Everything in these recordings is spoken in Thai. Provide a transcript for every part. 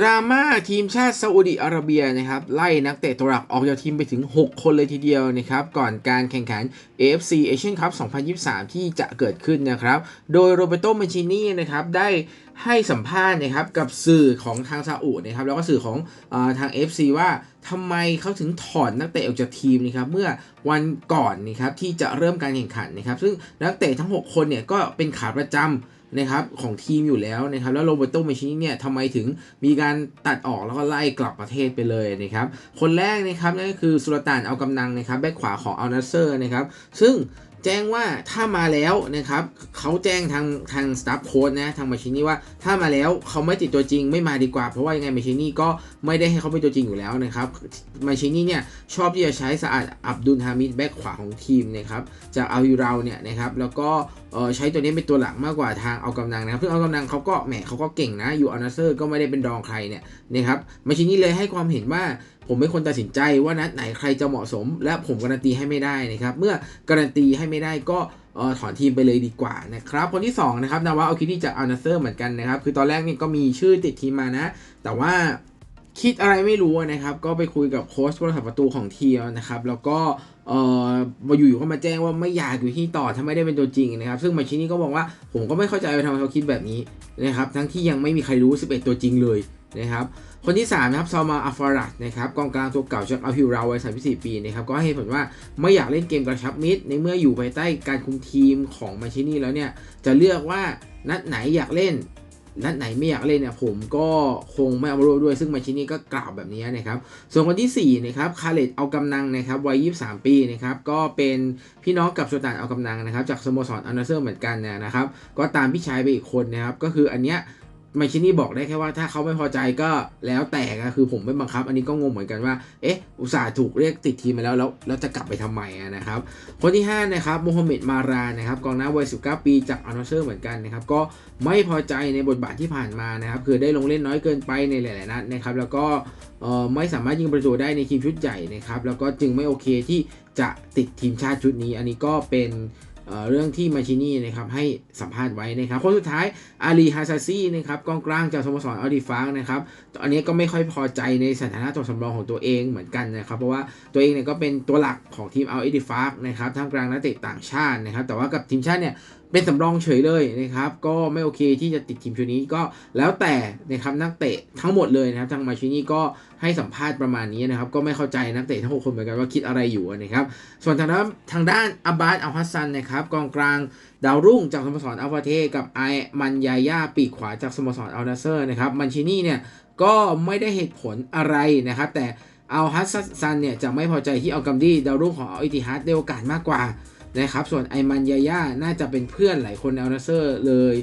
ดราม่าทีมชาติซาอุดิอาระเบียนะครับไล่นักเตะตัวหลักออกจากทีมไปถึง 6 คนเลยทีเดียวนะครับก่อนการแข่งขัน AFC Asian Cup 2023 ที่จะเกิดขึ้นนะครับ โดยโรเบโตมาชินีนะครับได้ให้สัมภาษณ์นะครับกับสื่อของทางซาอุนะครับแล้วก็สื่อของอาทาง FC ว่าทำไมเขาถึงถอนนักเตะออกจากทีมนะครับเมื่อวันก่อนนะครับที่จะเริ่มการแข่งขันนะครับซึ่งนักเตะทั้ง 6 คนเนี่ยก็เป็นขาประจำ นะครับของทีมอยู่แล้วนะครับแล้วโรเบโตมาชินีเนี่ยทำไมถึงมีการตัดออกแล้วก็ไล่กลับประเทศไปเลยนะครับคนแรกนะครับนั่นก็คือสุลต่านเอากำนังนะครับแบ็คขวาของอัลนัสเซอร์นะครับซึ่ง แจ้งว่าถ้ามาแล้วนะครับเขาแจ้งทางทางสตาฟโค้ดนะทางมาชินี่ว่าถ้ามาแล้วเขาไม่ติดตัวจริงไม่มาดีกว่าเพราะว่ายังไงมาชินี่ก็ไม่ได้ให้เขาเป็นตัวจริงอยู่แล้วนะครับมาชินี่เนี่ยชอบที่จะใช้สะอาดอับดุลฮามิดแบ็คขวาของทีมนะครับจากอัลยูเราเนี่ยนะครับแล้วก็เออใช้ตัวนี้เป็นตัวหลักมากกว่าทางเอากำลังนะครับซึ่งเอากำลังเขาก็แหมเขาก็เก่งนะอยู่อัลนาเซอร์ก็ไม่ได้เป็นรองใครเนี่ยนะครับมาชินี่เลยให้ความเห็นว่า ผมเป็นคนตัดสินใจว่านัดไหนใครจะเหมาะสม และผมการันตีให้ไม่ได้นะครับ เมื่อการันตีให้ไม่ได้ก็ถอนทีมไปเลยดีกว่านะครับ คนที่สองนะครับนาวาเอาคิดที่จากอัลนาเซอร์เหมือนกันนะครับ คือตอนแรกนี่ก็มีชื่อติดทีมมานะ แต่ว่า คิดอะไรไม่รู้นะครับ ก็ไปคุยกับโค้ชผู้รักษาประตูของทีมนะครับ แล้วก็เอ่อมาอยู่ๆก็มาแจ้งว่าไม่อยากอยู่ที่ต่อถ้าไม่ได้เป็นตัวจริงนะครับ ซึ่งมาชินี่ก็บอกว่าผมก็ไม่เข้าใจว่าทำไมเขาคิดแบบนี้นะครับ ทั้งที่ยังไม่มีใครรู้ 11 ตัวจริงเลยนะครับคนที่ 3 นะครับซอมาอัฟารัตนะครับกองกลางตัวเก่าจากอัลฮิวราวัย34 ปีนะครับก็ให้ผลว่าไม่อยากเล่นเกมกระชับมิตรในเมื่ออยู่ภายใต้การคุมทีมของมาชินี่แล้วเนี่ย จะเลือกว่านัดไหนอยากเล่น นัดไหนไม่อยากเล่นเนี่ยผมก็คงไม่เอามาร่วมด้วย ซึ่งมาชินี่ก็กล่าวแบบนี้นะครับ ส่วนคนที่ 4 นะครับคาเลตเอากำนังนะครับวัย 23 ปีนะครับก็เป็นพี่น้องกับโชตานเอากำนังนะครับจากสโมสรอันเดอร์เซอร์เหมือนกันเนี่ยนะครับก็ตามพี่ชายไปอีกคนนะครับก็คืออันเนี้ย มาชินี่บอกได้แค่ว่าถ้าเขาไม่พอใจก็แล้วแต่ก็คือผมไม่บังคับ อันนี้ก็งงเหมือนกันว่าเอ๊ะอุตส่าห์ถูกเรียกติดทีมมาแล้วแล้วแล้วจะกลับไปทำไมนะครับ คนที่ 5 นะครับโมฮัมเหม็ดมารานะครับกองหน้าวัย 19 ปีจากอันเซอร์เหมือนกันนะครับก็ไม่พอใจในบทบาทที่ผ่านมานะครับคือได้ลงเล่นน้อยเกินไปในหลายๆนัดนะครับแล้วก็ไม่สามารถยิงประตูได้ในทีมชุดใหญ่นะครับแล้วก็จึงไม่โอเคที่จะติดทีมชาติชุดนี้ อันนี้ก็เป็น เเรื่องที่มาชินี่นะครับให้สัมภาษณ์ไว้นะครับคนสุดท้ายอาลีฮาซาซีนะครับกองกลางจากสโมสรอัลดิฟางนะครับอันนี้ก็ไม่ค่อยพอใจในสถานะตัวสำรองของตัวเองเหมือนกันนะครับเพราะว่าตัวเองเนี่ยก็เป็นตัวหลักของทีมอัลเอดิฟากนะครับท่ามกลางนักเตะต่างชาตินะครับแต่ว่ากับทีมชาติเนี่ยเป็นสำรองเฉยเลยนะครับก็ไม่โอเคที่จะติดทีมชุดนี้ก็แล้วแต่นะครับนักเตะทั้งหมดเลยนะครับทางมาชินี่ก็ ให้สัมภาษณ์ประมาณนี้นะครับ ก็ไม่เข้าใจนักเตะทั้งหกคนเหมือนกันว่าคิดอะไรอยู่นะครับส่วนทางด้านทางด้านอับบาสอัลฮัสซันนะครับกองกลางดาวรุ่งจากสโมสรอัลฟาเทกับไอมันยาย่าปีกขวาจากสโมสรอัลนาเซอร์นะครับมันชินี่เนี่ยก็ไม่ได้เหตุผลอะไรนะครับ แต่เอาฮัสซันเนี่ยจะไม่พอใจที่เอากัมดีดาวรุ่งของอัลอิติฮัดได้โอกาสมากกว่านะครับส่วนไอมันยาย่าน่าจะเป็นเพื่อนหลายคนในอัลนาเซอร์เลย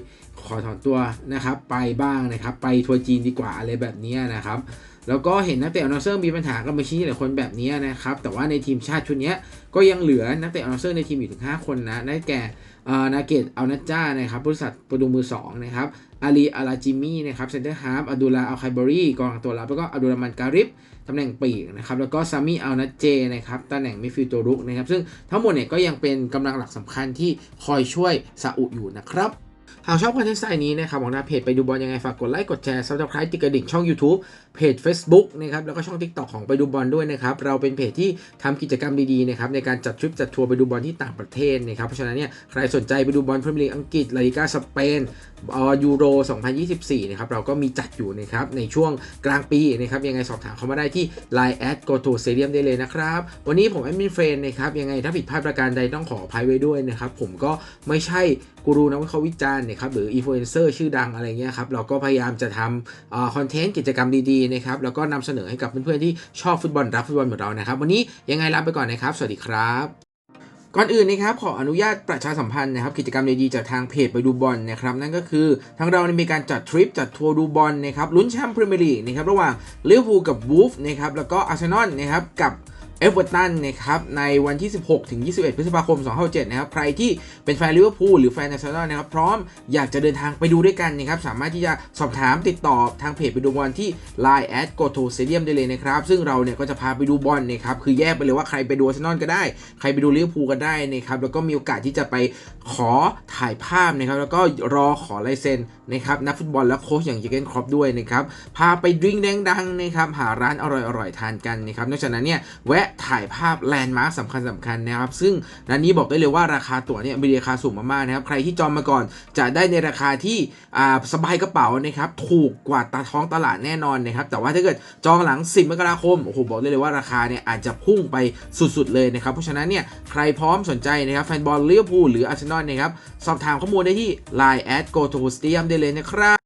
ขอถอนตัวนะครับไปบ้างนะครับ ไปทัวร์จีนดีกว่าอะไรแบบนี้นะครับ แล้วก็เห็นนักเตะอัลนาเซอร์มีปัญหากับมาชินี่หลายคนแบบนี้นะครับ แต่ว่าในทีมชาติชุดนี้ก็ยังเหลือนักเตะอัลนาเซอร์ในทีมอยู่ถึง 5 คนนะ ได้แก่นาเกตอัลนัจจ้านะครับบริษัทประตูมือสองนะครับ อาลีอาราจิมีนะครับเซนเตอร์ฮาร์ฟอัดุลาอัลไคบอรีกองตัวรับแล้วก็อัดุลรามันการิบตำแหน่งปีกนะครับ แล้วก็ซามีอัลนัจเจนะครับตำแหน่งมิดฟิลด์ตัวรุกนะครับ ซึ่งทั้งหมดเนี่ยก็ยังเป็นกำลังหลักสำคัญที่คอยช่วยซาอุอยู่นะครับ หากชอบคอนเทนต์สไตล์นี้นะครับของหน้าเพจไปดูบอลยังไงฝากกดไลค์กดแชร์ซับสไครต์ติดกระดิ่งช่อง YouTube เพจ Facebook นะครับแล้วก็ช่อง TikTok ของไปดูบอลด้วยนะครับเราเป็นเพจที่ทำกิจกรรมดีๆนะครับในการจัดทริปจัดทัวร์ไปดูบอลที่ต่างประเทศนะครับเพราะฉะนั้นเนี่ยใครสนใจไปดูบอลพรีเมียร์ลีกอังกฤษลาลิกาสเปนเออยูโร 2024 นะครับเราก็มีจัดอยู่นะครับในช่วงกลางปีนะครับยังไงสอบถามเข้ามาได้ที่ Line at go to stadium ได้เลยนะครับ วันนี้ผมแอดมินเฟรนนะครับยังไงถ้าผิดพลาดประการใดต้องขออภัยไว้ด้วยนะครับผมก็ไม่ใช่กูรูนักวิเคราะห์วิจารณ์นะครับหรืออินฟลูเอนเซอร์ชื่อดังอะไรเงี้ยครับเราก็พยายามจะทำคอนเทนต์กิจกรรมดีๆนะครับแล้วก็นำเสนอให้กับเพื่อนๆที่ชอบฟุตบอลรักฟุตบอลเหมือนเรานะครับวันนี้ยังไงลาไปก่อนนะครับ สวัสดีครับก่อนอื่นนะครับขออนุญาตประชาสัมพันธ์นะครับกิจกรรมดีๆจากทางเพจไปดูบอลนะครับนั่นก็คือทางเรานี่มีการจัดทริปจัดทัวร์ดูบอลนะครับลุ้นแชมป์พรีเมียร์ลีกนะครับระหว่างลิเวอร์พูลกับวูฟนะครับแล้วก็อาร์เซนอลนะครับกับ เอเวอร์ตันนะครับในวันที่ 16 ถึง 21 พฤษภาคม 2027นะครับใครที่เป็นแฟนลิเวอร์พูลหรือแฟนอาร์เซนอลนะครับพร้อมอยากจะเดินทางไปดูด้วยกันนะครับสามารถที่จะสอบถามติดต่อทางเพจไปดูบอลที่ Line at go to stadium ได้เลยนะครับ ซึ่งเราเนี่ยก็จะพาไปดูบอลนะครับคือแยกไปเลยว่าใครไปดูอาร์เซนอลก็ได้ ใครไปดูลิเวอร์พูลก็ได้นะครับแล้วก็มีโอกาสที่จะไปขอถ่ายภาพนะครับแล้วก็รอขอลายเซ็นนะครับนักฟุตบอลและโค้ชอย่างเจเกนครอปด้วยนะครับพาไปดริงก์ดังๆนะครับหาร้านอร่อยๆทานกันนะครับนอกจากนั้นเนี่ยแวะถ่ายภาพแลนด์มาร์คสำคัญสำคัญนะครับ ซึ่งร้านนี้บอกได้เลยว่าราคาตั๋วเนี่ยมีราคาสูงมากๆนะครับ ใครที่จองมาก่อนจะได้ในราคาที่สบายกระเป๋านะครับ ถูกกว่าตาท้องตลาดแน่นอนนะครับ แต่ว่าถ้าเกิดจองหลัง 10 มกราคม โอ้โห บอกได้เลยว่าราคาเนี่ยอาจจะพุ่งไปสุดๆเลยนะครับ เพราะฉะนั้นเนี่ยใครพร้อมสนใจนะครับแฟนบอลลิเวอร์พูลหรืออาร์เซนอลนะครับ สอบถามข้อมูลได้ที่ Line at go to stadium ได้เลยนะครับ